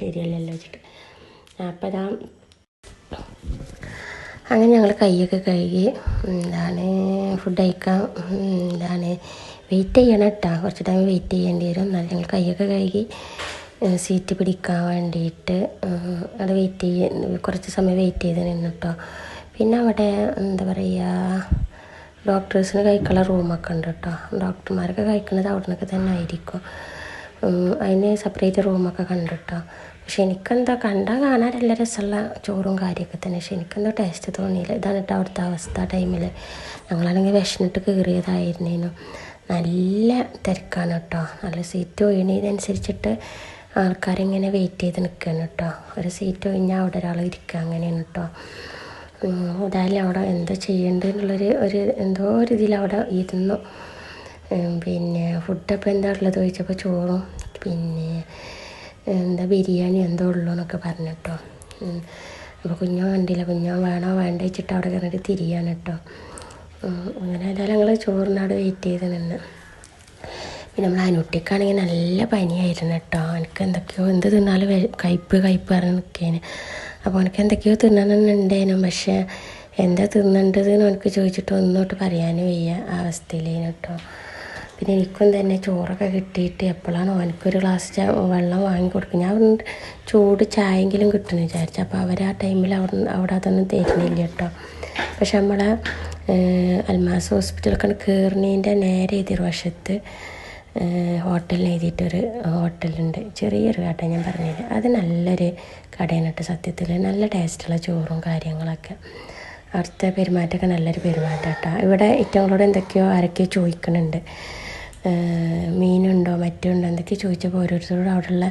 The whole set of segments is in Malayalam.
ശരിയല്ലല്ലോ വെച്ചിട്ട്. അപ്പം ഇതാ അങ്ങനെ ഞങ്ങൾ കൈയൊക്കെ കഴുകി എന്താണ് ഫുഡ് കഴിക്കാൻ എന്താണ് വെയിറ്റ് ചെയ്യണം കേട്ടോ കുറച്ച് ടൈം വെയിറ്റ് ചെയ്യേണ്ടി വരും. എന്നാലും ഞങ്ങൾ കൈയൊക്കെ കഴുകി സീറ്റ് പിടിക്കാൻ വേണ്ടിയിട്ട് അത് വെയിറ്റ് ചെയ്യ കുറച്ച് സമയം വെയിറ്റ് ചെയ്ത് നിന്നു കേട്ടോ പിന്നെ അവിടെ എന്താ പറയുക ഡോക്ടേഴ്സിന് കഴിക്കാനുള്ള റൂമൊക്കെ ഉണ്ട് കേട്ടോ ഡോക്ടർമാരൊക്കെ കഴിക്കുന്നത് അവിടെ നിന്നൊക്കെ തന്നെ ആയിരിക്കും. അതിന് സെപ്പറേറ്റ് റൂമൊക്കെ കണ്ടിട്ടോ. പക്ഷെ എനിക്കെന്താ കണ്ടാൽ കാണാൻ നല്ല രസമുള്ള ചോറും കാര്യമൊക്കെ തന്നെ. പക്ഷെ എനിക്കെന്തോ ടേസ്റ്റ് തോന്നിയില്ല. ഇതാണ് കേട്ടോ അവിടുത്തെ അവസ്ഥ ടൈമിൽ ഞങ്ങളാണെങ്കിൽ വിഷമിട്ട് കയറിയതായിരുന്നേനു നല്ല തിരക്കാണ് കേട്ടോ. നല്ല സീറ്റ് ഒഴിയണതനുസരിച്ചിട്ട് ആൾക്കാരിങ്ങനെ വെയിറ്റ് ചെയ്ത് നിൽക്കുകയാണ് കേട്ടോ. ഒരു സീറ്റ് ഒഴിഞ്ഞാൽ അവിടെ ഒരാൾ ഇരിക്കുക അങ്ങനെയാണ് കേട്ടോ. ഉം, ഏതായാലും അവിടെ എന്താ ചെയ്യേണ്ടതെന്നുള്ളൊരു ഒരു എന്തോ ഒരു ഇതിൽ അവിടെ ഇരുന്നു. പിന്നെ ഫുഡ് അപ്പോൾ എന്താ ഉള്ളത് ചോദിച്ചപ്പോൾ ചോറും പിന്നെ എന്താ ബിരിയാണി എന്തോ ഉള്ളൂ എന്നൊക്കെ പറഞ്ഞു കേട്ടോ. അപ്പോൾ കുഞ്ഞോ കണ്ടില്ല കുഞ്ഞോ വേണോ വേണ്ട വെച്ചിട്ട് അവിടെ കയറിയിട്ട് തിരിയാണ് കേട്ടോ. അങ്ങനെ ഏതായാലും ഞങ്ങൾ ചോറിനവിടെ വെയിറ്റ് ചെയ്ത് നിന്ന്. പിന്നെ നമ്മൾ അനുട്ടിക്കാണെങ്കിൽ നല്ല പനിയായിരുന്നു കേട്ടോ. എനിക്ക് എന്തൊക്കെയോ എന്ത് തിന്നാലും കയ്പ് കയ്പ്പ് പറഞ്ഞ് നിൽക്കേന് അപ്പോൾ എനിക്ക് എന്തൊക്കെയോ തിന്നണമെന്നുണ്ടേനും പക്ഷേ എന്താ തിന്നേണ്ടതെന്ന് എനിക്ക് ചോദിച്ചിട്ട് ഒന്നോട്ട് പറയാനും വയ്യ ആ അവസ്ഥയിലേനു കേട്ടോ. പിന്നെ എനിക്കും തന്നെ ചോറൊക്കെ കിട്ടിയിട്ട് എപ്പോഴാണ് ഓനക്കൊരു ഗ്ലാസ് വെള്ളം വാങ്ങി കൊടുക്കും. ഞാൻ ചൂട് ചായെങ്കിലും കിട്ടുമെന്ന് വിചാരിച്ചു. അപ്പോൾ അവർ ആ ടൈമിൽ അവിടെ അവിടെ അതൊന്നും തരുന്നില്ല കേട്ടോ. പക്ഷെ നമ്മളെ അൽമാസ് ഹോസ്പിറ്റലൊക്കെ കയറുന്നതിന്റെ നേരെ എതിർവശത്ത് ഹോട്ടലിന് എഴുതിയിട്ടൊരു ഹോട്ടലുണ്ട് ചെറിയൊരു കട ഞാൻ പറഞ്ഞില്ല? അത് നല്ലൊരു കടയാണ് കേട്ടോ സത്യത്തിൽ നല്ല ടേസ്റ്റുള്ള ചോറും കാര്യങ്ങളൊക്കെ. അവിടുത്തെ പെരുമാറ്റമൊക്കെ നല്ലൊരു പെരുമാറ്റം കേട്ടോ. ഇവിടെ ഇറ്റങ്ങളോട് എന്തൊക്കെയോ ആരൊക്കെയോ ചോദിക്കുന്നുണ്ട്. മീനുണ്ടോ മറ്റുണ്ടോ എന്നൊക്കെ ചോദിച്ചപ്പോൾ ഓരോരുത്തരോട് അവിടെയുള്ള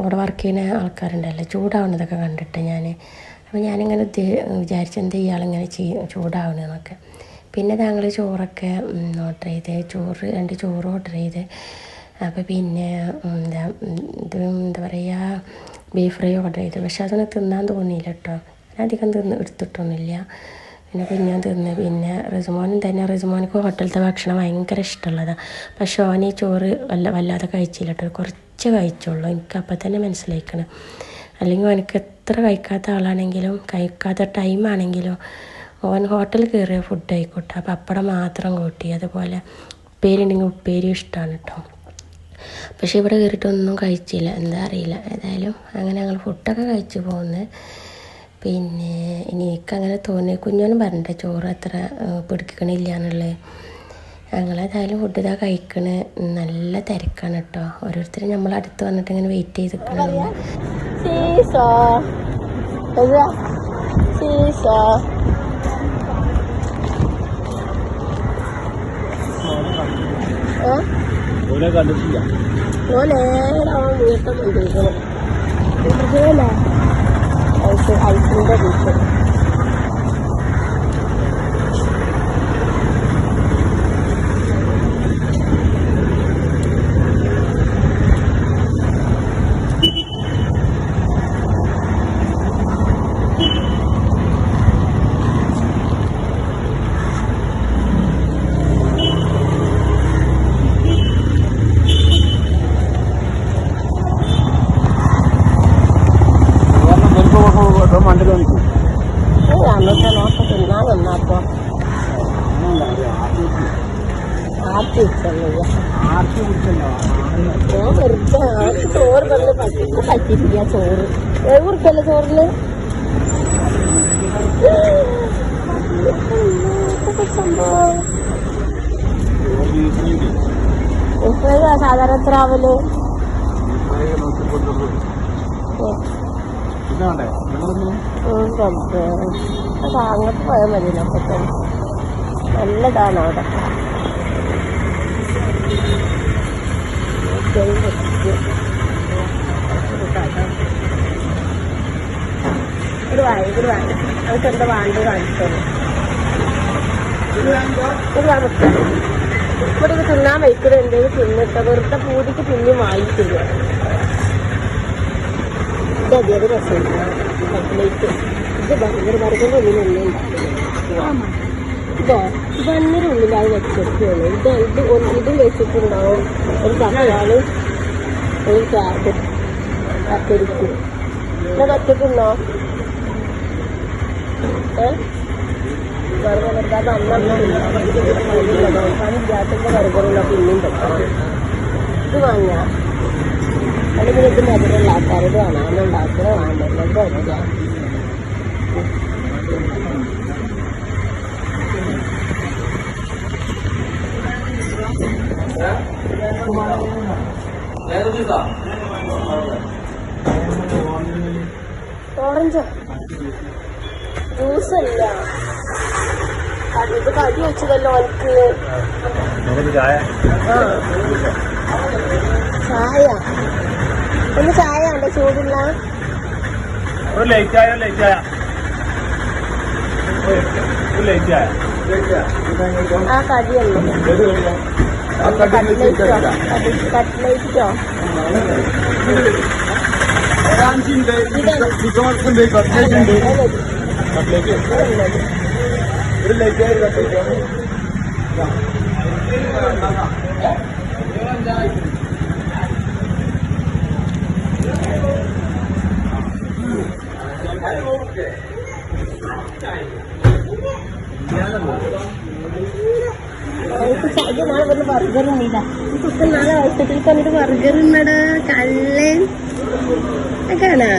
അവിടെ വർക്ക് ചെയ്യുന്ന ആൾക്കാരുണ്ടല്ലോ ചൂടാവുന്നതൊക്കെ കണ്ടിട്ട് ഞാൻ അപ്പോൾ ഞാനിങ്ങനെ വിചാരിച്ചെന്ത് ഇയാളിങ്ങനെ ചെയ്യും ചൂടാവണമെന്നൊക്കെ പിന്നെ താങ്കൾ ചോറൊക്കെ ഓർഡർ ചെയ്ത് ചോറ് രണ്ട് ചോറ് ഓർഡർ ചെയ്ത് അപ്പോൾ പിന്നെ എന്താ ഇത് എന്താ പറയുക ബീഫ് ഫ്രൈ ഓർഡർ ചെയ്തു. പക്ഷെ അതൊന്നും തിന്നാൻ തോന്നിയില്ല കേട്ടോ അധികം തിന്ന് എടുത്തിട്ടൊന്നുമില്ല. പിന്നെ കുഞ്ഞാൻ തിന്ന്. പിന്നെ റിസുമോനും തന്നെ റിസുമോനക്ക് ഹോട്ടലത്തെ ഭക്ഷണം ഭയങ്കര ഇഷ്ടമുള്ളതാണ് പക്ഷെ ഓൻ ഈ ചോറ് വല്ല വല്ലാതെ കഴിച്ചില്ല കേട്ടോ. കുറച്ച് കഴിച്ചുള്ളൂ. എനിക്ക് അപ്പം തന്നെ മനസ്സിലാക്കണം അല്ലെങ്കിൽ ഓനക്ക് എത്ര കഴിക്കാത്ത ആളാണെങ്കിലും കഴിക്കാത്ത ടൈം ആണെങ്കിലും ഓൻ ഹോട്ടലിൽ കയറിയ ഫുഡ് ആയിക്കോട്ടെ. അപ്പം പപ്പടം മാത്രം കൂട്ടി. അതുപോലെ ഉപ്പേരി ഉണ്ടെങ്കിൽ ഉപ്പേരി ഇഷ്ടമാണ് കേട്ടോ. പക്ഷേ ഇവിടെ കയറിയിട്ടൊന്നും കഴിച്ചില്ല. എന്താ അറിയില്ല. ഏതായാലും അങ്ങനെ ഞങ്ങൾ ഫുഡൊക്കെ കഴിച്ചു പോകുന്നത് പിന്നെ ഇനി എനിക്കങ്ങനെ തോന്നി കുഞ്ഞോനും പറഞ്ഞിട്ട് ചോറ് അത്ര പിടിക്കണില്ല എന്നുള്ളത് ഞങ്ങളേതായാലും ഫുഡ് ഇതാ കഴിക്കണ്. നല്ല തിരക്കാണ് കേട്ടോ ഓരോരുത്തരും നമ്മൾ അടുത്ത് വന്നിട്ട് ഇങ്ങനെ വെയിറ്റ് ചെയ്ത് നിൽക്കണം? ഓനെ കണ്ടിട്ടില്ല. ഓനെ അവൻ വീട്ടിൽ കൊണ്ടിരിക്കണം I fill the vehicle. ആർത്തി ചോറ് ചോറ് ഇതൊക്കെ സംഭവം സാധാരണ എത്ര ആവൽ അങ്ങോട്ട് പോയാൽ മതി നല്ലതാണ് അവിടെ ഒരു വായ ഒരു വായ നമുക്ക് എന്താ വേണ്ട കാണിച്ചോളൂ ഇവിടെ ഇത് തിന്നാൻ വയ്ക്കുന്നത് എന്തെങ്കിലും തിന്നിട്ട് വെറുതെ പൂതിക്ക് പിന്നെയും വാങ്ങിക്കില്ല ഇത് അധികം രസമില്ല കട്ട്ലേറ്റ് ഇത് ഉണ്ടാവില്ല ബണ്ണിന്റെ ഉള്ളിൽ അത് വെച്ചിട്ടുള്ളൂ ഇത് ഇത് ഇത് വെച്ചിട്ടുണ്ടാവും. ഒരു തക്കാളി ഒരു ചാട്ട് കത്തിരിക്ക് വെച്ചിട്ടുണ്ടോ? ഇത് വാങ്ങിയാ. അല്ലെങ്കിൽ ഇത് മധുരമുള്ള ആൾക്കാരോട് അന്ന് ഉണ്ടാക്കുക വേണ്ടല്ലോ ഇത് വെച്ചാ ഓറഞ്ചോ? ജ്യൂസ് അല്ല ഇത് കടി വെച്ചതല്ലോ എനിക്ക് നമുക്ക് ചായ? ആ. ചായ. ഒന്ന് ചായ ഉണ്ടോ ചൂടുള്ള. ഒരു ലൈറ്റ് ചായ ലൈറ്റ് ആയ? ഒരു ലൈറ്റ് ചായ ആ കടിയല്ലോ. കട്ട്ലേറ്റോ കട്ട്ലേറ്റോ കട്ട്ലേറ്റ് ഒരു ലൈറ്റ് ഒരു കട്ട്ലേറ്റ് ഇത് നാളെ വന്ന് ബർഗർ ഉണ്ടില്ല കുട്ടി നാളെ ഹോസ്പിറ്റലിൽ വന്നിട്ട് ബർഗർ ഉണ്ടടാ കള്ളൻ കാണാ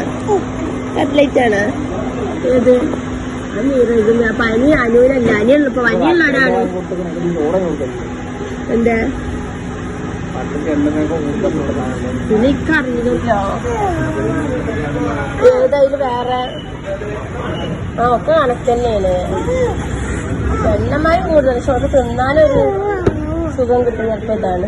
കട്ട്ലേറ്റ് ആണ് ഏത് പനി അനൂരല്ല അനിയുള്ള ഇപ്പൊ പനിയുള്ളവരാണ് എന്താ പിന്നെ ഇക്കറിയില്ലല്ലോ ഏതായാലും വേറെ ആ ഒക്കെ കണക്ക് തന്നെയാണ്. എണ്ണമാരും കൂടുതൽ. പക്ഷെ അവർക്ക് തിന്നാനൊരു സുഖം കിട്ടുന്ന ഇതാണ്.